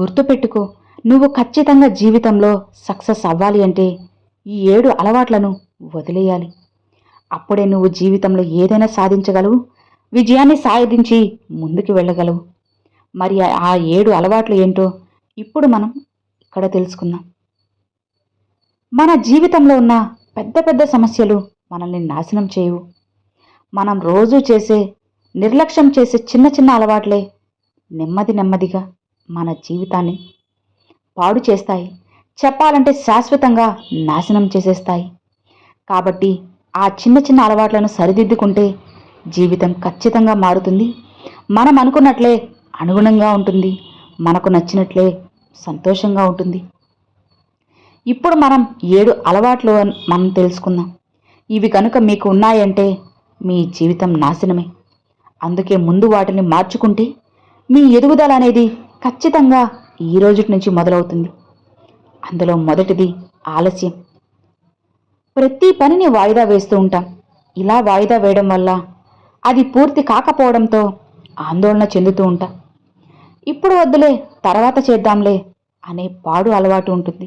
గుర్తుపెట్టుకో నువ్వు ఖచ్చితంగా జీవితంలో సక్సెస్ అవ్వాలి అంటే ఈ ఏడు అలవాట్లను వదిలేయాలి. అప్పుడే నువ్వు జీవితంలో ఏదైనా సాధించగలవు విజయాన్ని సాధించి ముందుకు వెళ్ళగలవు. మరి ఆ- ఏడు అలవాట్లు ఏంటో ఇప్పుడు మనం ఇక్కడ తెలుసుకుందాం. మన జీవితంలో ఉన్న పెద్ద పెద్ద సమస్యలు మనల్ని నాశనం చేయవు. మనం రోజు చేసే నిర్లక్ష్యం చేసే చిన్న చిన్న అలవాట్లే నెమ్మది నెమ్మదిగా మన జీవితాన్ని పాడు చేస్తాయి. చెప్పాలంటే శాశ్వతంగా నాశనం చేసేస్తాయి. కాబట్టి ఆ చిన్న చిన్న అలవాట్లను సరిదిద్దుకుంటే జీవితం ఖచ్చితంగా మారుతుంది. మనం అనుకున్నట్లే అనుగుణంగా ఉంటుంది. మనకు నచ్చినట్లే సంతోషంగా ఉంటుంది. ఇప్పుడు మనం ఏడు అలవాట్లు మనం తెలుసుకుందాం. ఇవి కనుక మీకు ఉన్నాయంటే మీ జీవితం నాశనమే. అందుకే ముందు వాటిని మార్చుకుంటే మీ ఎదుగుదల అనేది ఖచ్చితంగా ఈ రోజు నుంచి మొదలవుతుంది. అందులో మొదటిది ఆలస్యం. ప్రతి పనిని వాయిదా వేస్తూ ఉంటాం. ఇలా వాయిదా వేయడం వల్ల అది పూర్తి కాకపోవడంతో ఆందోళన చెందుతూ ఉంటాం. ఇప్పుడు వద్దులే తర్వాత చేద్దాంలే అనే పాడు అలవాటు ఉంటుంది.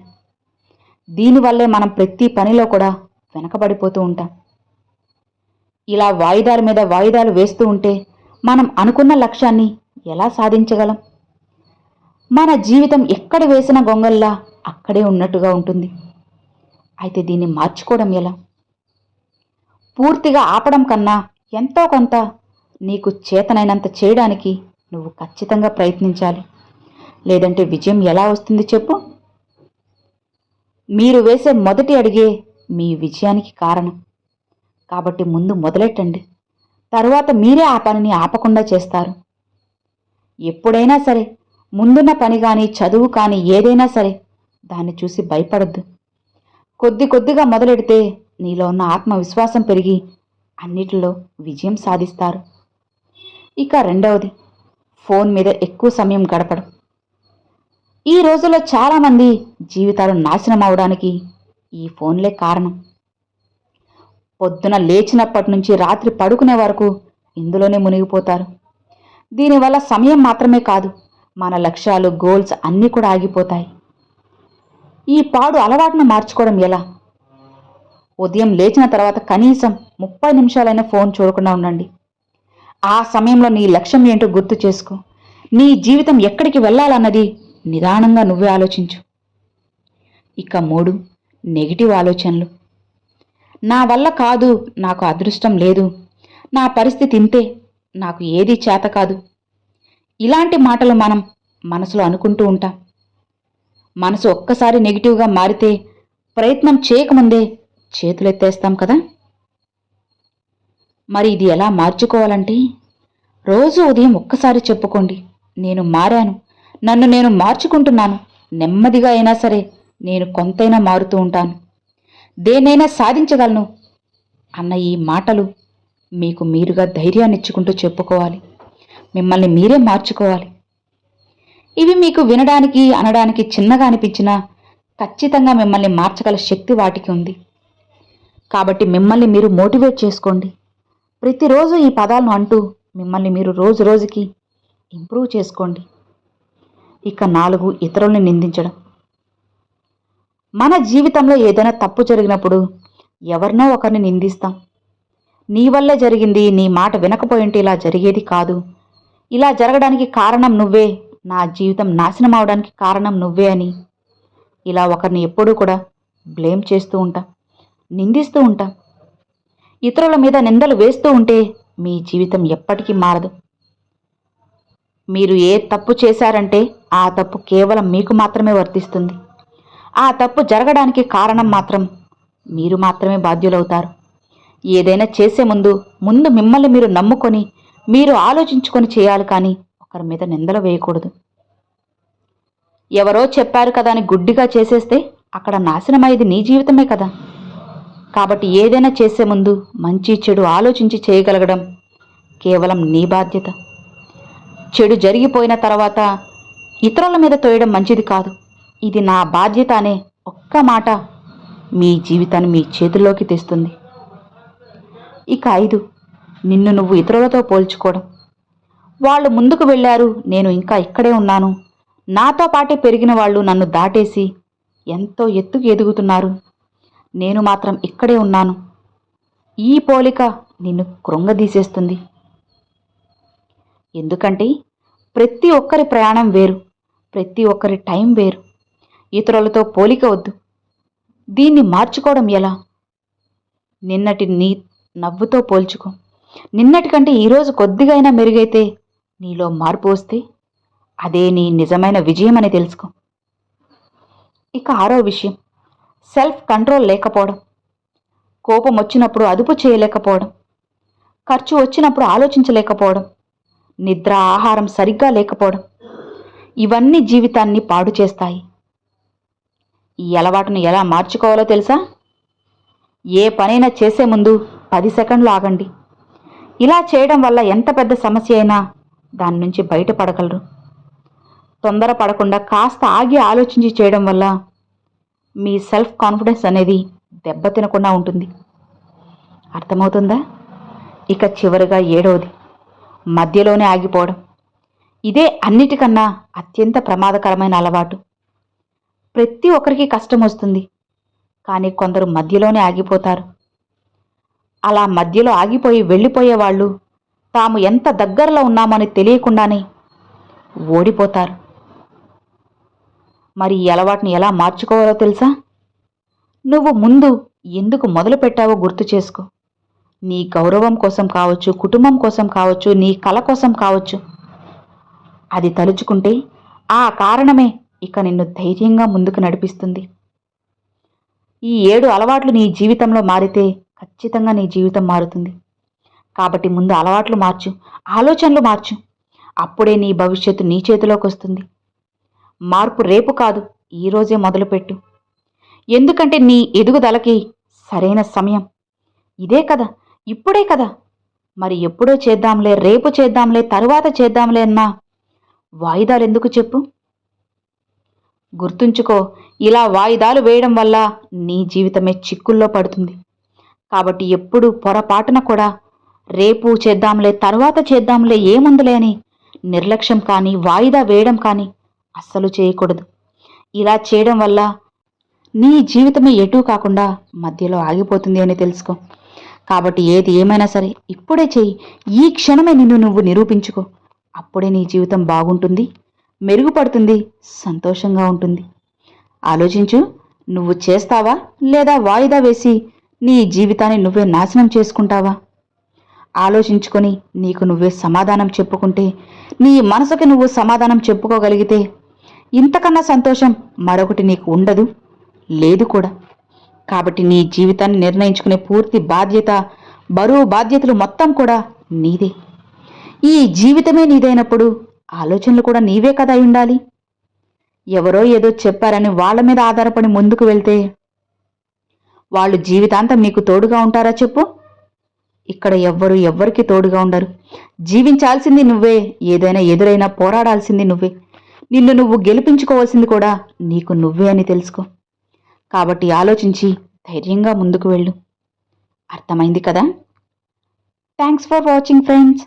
దీనివల్లే మనం ప్రతి పనిలో కూడా వెనకబడిపోతూ ఉంటాం. ఇలా వాయిదాల మీద వాయిదాలు వేస్తూ ఉంటే మనం అనుకున్న లక్ష్యాన్ని ఎలా సాధించగలం? మన జీవితం ఎక్కడ వేసిన గొంగల్లా అక్కడే ఉన్నట్టుగా ఉంటుంది. అయితే దీన్ని మార్చుకోవడం ఎలా? పూర్తిగా ఆపడం కన్నా ఎంతో కొంత నీకు చేతనైనంత చేయడానికి నువ్వు ఖచ్చితంగా ప్రయత్నించాలి. లేదంటే విజయం ఎలా వస్తుంది చెప్పు? మీరు వేసే మొదటి అడిగే మీ విజయానికి కారణం. కాబట్టి ముందు మొదలెట్టండి. తరువాత మీరే ఆ పనిని ఆపకుండా చేస్తారు. ఎప్పుడైనా సరే ముందున్న పని కానీ చదువు కానీ ఏదైనా సరే దాన్ని చూసి భయపడద్దు. కొద్ది కొద్దిగా మొదలెడితే నీలో ఉన్న ఆత్మవిశ్వాసం పెరిగి అన్నిటిలో విజయం సాధిస్తారు. ఇక రెండవది ఫోన్ మీద ఎక్కువ సమయం గడపడం. ఈ రోజుల్లో చాలామంది జీవితాలు నాశనం అవడానికి ఈ ఫోన్లే కారణం. పొద్దున లేచినప్పటి నుంచి రాత్రి పడుకునే వరకు ఇందులోనే మునిగిపోతారు. దీనివల్ల సమయం మాత్రమే కాదు మన లక్ష్యాలు గోల్స్ అన్నీ కూడా ఆగిపోతాయి. ఈ పాడు అలవాటును మార్చుకోవడం ఎలా? ఉదయం లేచిన తర్వాత కనీసం ముప్పై నిమిషాలైనా ఫోన్ చూడకుండా ఉండండి. ఆ సమయంలో నీ లక్ష్యం ఏంటో గుర్తు చేసుకో. నీ జీవితం ఎక్కడికి వెళ్ళాలన్నది నిదానంగా నువ్వే ఆలోచించు. ఇక మూడు నెగిటివ్ ఆలోచనలు. నా వల్ల కాదు నాకు అదృష్టం లేదు. నా పరిస్థితి ఇంతే నాకు ఏది చేత కాదు. ఇలాంటి మాటలు మనం మనసులో అనుకుంటూ ఉంటాం. మనసు ఒక్కసారి నెగిటివ్గా మారితే ప్రయత్నం చేయకముందే చేతులెత్తేస్తాం కదా? మరి ఇది ఎలా మార్చుకోవాలంటే రోజు ఉదయం ఒక్కసారి చెప్పుకోండి. నేను మారాను. నన్ను నేను మార్చుకుంటున్నాను. నెమ్మదిగా అయినా సరే నేను కొంతైనా మారుతూ ఉంటాను. దేన్నైనా సాధించగలను అన్న ఈ మాటలు మీకు మీరుగా ధైర్యాన్ని ఇచ్చుకుంటూ చెప్పుకోవాలి. మిమ్మల్ని మీరే మార్చుకోవాలి. ఇవి మీకు వినడానికి అనడానికి చిన్నగా అనిపించినా ఖచ్చితంగా మిమ్మల్ని మార్చగల శక్తి వాటికి ఉంది. కాబట్టి మిమ్మల్ని మీరు మోటివేట్ చేసుకోండి. ప్రతిరోజు ఈ పదాలను అంటూ మిమ్మల్ని మీరు రోజు రోజుకి ఇంప్రూవ్ చేసుకోండి. ఇక నాలుగు ఇతరుల్ని నిందించడం. మన జీవితంలో ఏదైనా తప్పు జరిగినప్పుడు ఎవరినో ఒకరిని నిందిస్తాం. నీ వల్ల జరిగింది నీ మాట వినకపోయింటే ఇలా జరిగేది కాదు. ఇలా జరగడానికి కారణం నువ్వే. నా జీవితం నాశనం అవడానికి కారణం నువ్వే అని. ఇలా ఒకరిని ఎప్పుడూ కూడా బ్లేమ్ చేస్తూ ఉంటా. నిందిస్తూ ఉంటా. ఇతరుల మీద నిందలు వేస్తూ ఉంటే మీ జీవితం ఎప్పటికీ మారదు. మీరు ఏ తప్పు చేశారంటే ఆ తప్పు కేవలం మీకు మాత్రమే వర్తిస్తుంది. ఆ తప్పు జరగడానికి కారణం మాత్రం మీరు మాత్రమే బాధ్యులవుతారు. ఏదైనా చేసే ముందు ముందు మిమ్మల్ని మీరు నమ్ముకొని మీరు ఆలోచించుకొని చేయాలి కానీ ఒకరి మీద నిందలు వేయకూడదు. ఎవరో చెప్పారు కదా అని గుడ్డిగా చేసేస్తే అక్కడ నాశనమయ్యేది నీ జీవితమే కదా. కాబట్టి ఏదైనా చేసే ముందు మంచి చెడు ఆలోచించి చేయగలగడం కేవలం నీ బాధ్యత. చెడు జరిగిపోయిన తర్వాత ఇతరుల మీద తోయడం మంచిది కాదు. ఇది నా బాధ్యత అనే ఒక్క మాట మీ జీవితాన్ని మీ చేతుల్లోకి తెస్తుంది. ఇక ఐదు. నిన్ను నువ్వు ఇతరులతో పోల్చుకోవడం. వాళ్ళు ముందుకు వెళ్ళారు నేను ఇంకా ఇక్కడే ఉన్నాను. నాతో పాటే పెరిగిన వాళ్ళు నన్ను దాటేసి ఎంతో ఎత్తుకు ఎదుగుతున్నారు. నేను మాత్రం ఇక్కడే ఉన్నాను. ఈ పోలిక నిన్ను కృంగదీసేస్తుంది. ఎందుకంటే ప్రతి ఒక్కరి ప్రయాణం వేరు ప్రతి ఒక్కరి టైం వేరు. ఇతరులతో పోలిక వద్దు. దీన్ని మార్చుకోవడం ఎలా? నిన్నటి నీ నవ్వుతో పోల్చుకో. నిన్నటి కంటే ఈరోజు కొద్దిగైనా మెరుగైతే నీలో మార్పు వస్తే అదే నీ నిజమైన విజయం అని తెలుసుకో. ఇక ఆరో విషయం సెల్ఫ్ కంట్రోల్ లేకపోవడం. కోపం వచ్చినప్పుడు అదుపు చేయలేకపోవడం. ఖర్చు వచ్చినప్పుడు ఆలోచించలేకపోవడం. నిద్ర ఆహారం సరిగ్గా లేకపోవడం. ఇవన్నీ జీవితాన్ని పాడు చేస్తాయి. ఈ అలవాటును ఎలా మార్చుకోవాలో తెలుసా? ఏ పనైనా చేసే ముందు పది సెకండ్లు ఆగండి. ఇలా చేయడం వల్ల ఎంత పెద్ద సమస్య అయినా దాని నుంచి బయటపడగలరు తొందర పడకుండా కాస్త ఆగి ఆలోచించి చేయడం వల్ల మీ సెల్ఫ్ కాన్ఫిడెన్స్ అనేది దెబ్బతినకుండా ఉంటుంది. అర్థమవుతుందా? ఇక చివరిగా ఏడవది. మధ్యలోనే ఆగిపోవడం. ఇదే అన్నిటికన్నా అత్యంత ప్రమాదకరమైన అలవాటు. ప్రతి ఒక్కరికి కష్టం వస్తుంది. కానీ కొందరు మధ్యలోనే ఆగిపోతారు. అలా మధ్యలో ఆగిపోయి వెళ్ళిపోయే వాళ్ళు తాము ఎంత దగ్గరలో ఉన్నామని తెలియకుండానే ఓడిపోతారు. మరి ఈ అలవాటుని ఎలా మార్చుకోవాలో తెలుసా? నువ్వు ముందు ఎందుకు మొదలు పెట్టావో గుర్తు చేసుకో. నీ గౌరవం కోసం కావచ్చు కుటుంబం కోసం కావచ్చు నీ కళ కోసం కావచ్చు. అది తలుచుకుంటే ఆ కారణమే ఇక నిన్ను ధైర్యంగా ముందుకు నడిపిస్తుంది. ఈ ఏడు అలవాట్లు నీ జీవితంలో మారితే ఖచ్చితంగా నీ జీవితం మారుతుంది. కాబట్టి ముందు అలవాట్లు మార్చు ఆలోచనలు మార్చు. అప్పుడే నీ భవిష్యత్తు నీ చేతిలోకి వస్తుంది. మార్పు రేపు కాదు ఈరోజే మొదలుపెట్టు. ఎందుకంటే నీ ఎదుగుదలకి సరైన సమయం. ఇదే కదా ఇప్పుడే కదా. మరి ఎప్పుడో చేద్దాంలే రేపు చేద్దాంలే తరువాత చేద్దాంలే అన్నా వాయిదాలు ఎందుకు చెప్పు? గుర్తుంచుకో ఇలా వాయిదాలు వేయడం వల్ల నీ జీవితమే చిక్కుల్లో పడుతుంది. కాబట్టి ఎప్పుడు పొరపాటున కూడా రేపు చేద్దాంలే తర్వాత చేద్దాంలే ఏముందులే అని నిర్లక్ష్యం కానీ వాయిదా వేయడం కానీ అస్సలు చేయకూడదు. ఇలా చేయడం వల్ల నీ జీవితమే ఎటూ కాకుండా మధ్యలో ఆగిపోతుంది అని తెలుసుకో. కాబట్టి ఏది ఏమైనా సరే ఇప్పుడే చెయ్యి. ఈ క్షణమే నిన్ను నువ్వు నిరూపించుకో. అప్పుడే నీ జీవితం బాగుంటుంది మెరుగుపడుతుంది సంతోషంగా ఉంటుంది. ఆలోచించు నువ్వు చేస్తావా లేదా వాయిదా వేసి నీ జీవితాన్ని నువ్వే నాశనం చేసుకుంటావా? ఆలోచించుకొని నీకు నువ్వే సమాధానం చెప్పుకుంటే నీ మనసుకి నువ్వు సమాధానం చెప్పుకోగలిగితే ఇంతకన్నా సంతోషం మరొకటి నీకు ఉండదు లేదు కూడా. కాబట్టి నీ జీవితాన్ని నిర్ణయించుకునే పూర్తి బాధ్యత బరువు బాధ్యతలు మొత్తం కూడా నీదే. ఈ జీవితమే నీదైనప్పుడు ఆలోచనలు కూడా నీవే కదా అయి ఉండాలి. ఎవరో ఏదో చెప్పారని వాళ్ళ మీద ఆధారపడి ముందుకు వెళ్తే వాళ్ళు జీవితాంతం నీకు తోడుగా ఉంటారా చెప్పు? ఇక్కడ ఎవ్వరు ఎవ్వరికి తోడుగా ఉండరు. జీవించాల్సింది నువ్వే ఏదైనా ఎదురైనా పోరాడాల్సింది నువ్వే. నిన్ను నువ్వు గెలిపించుకోవాల్సింది కూడా నీకు నువ్వే అని తెలుసుకో. కాబట్టి ఆలోచించి ధైర్యంగా ముందుకు వెళ్ళు. అర్థమైంది కదా? Thanks for watching friends